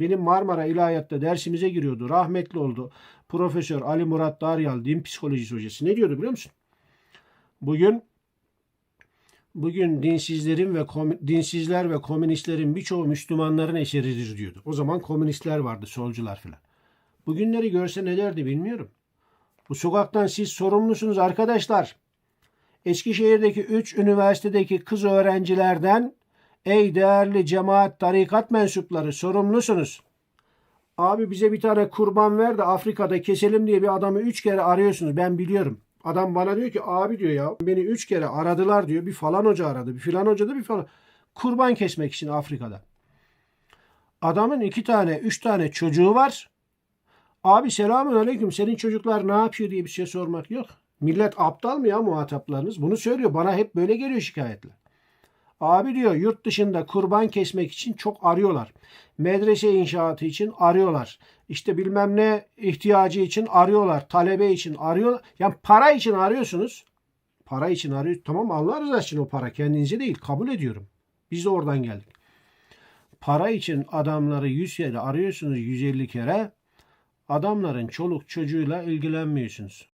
Benim Marmara İlahiyat'ta dersimize giriyordu. Rahmetli oldu. Profesör Ali Murat Daryal din psikolojisi hocası. Ne diyordu biliyor musun? Bugün bugün dinsizlerin ve dinsizler ve komünistlerin birçoğu Müslümanların eseridir diyordu. O zaman komünistler vardı, solcular filan. Bugünleri görse ne derdi bilmiyorum. Bu sokaktan siz sorumlusunuz arkadaşlar. Eskişehir'deki 3 üniversitedeki kız öğrencilerden ey değerli cemaat tarikat mensupları sorumlusunuz. Abi bize bir tane kurban ver de Afrika'da keselim diye bir adamı 3 kere arıyorsunuz. Ben biliyorum. Adam bana diyor ki abi diyor ya beni 3 kere aradılar diyor. Bir falan hoca aradı. Bir filan hoca da bir falan. Kurban kesmek için Afrika'da. Adamın iki tane, üç tane çocuğu var. Abi selamun aleyküm senin çocuklar ne yapıyor diye bir şey sormak yok. Millet aptal mı ya muhataplarınız? Bunu söylüyor. Bana hep böyle geliyor şikayetler. Abi diyor yurt dışında kurban kesmek için çok arıyorlar. Medrese inşaatı için arıyorlar. İşte bilmem ne ihtiyacı için arıyorlar. Talebe için arıyorlar. Yani para için arıyorsunuz. Para için arıyor. Tamam Allah rızası için o para. Kendinize değil. Kabul ediyorum. Biz de oradan geldik. Para için adamları 100 kere arıyorsunuz 150 kere. Adamların çoluk çocuğuyla ilgilenmiyorsunuz.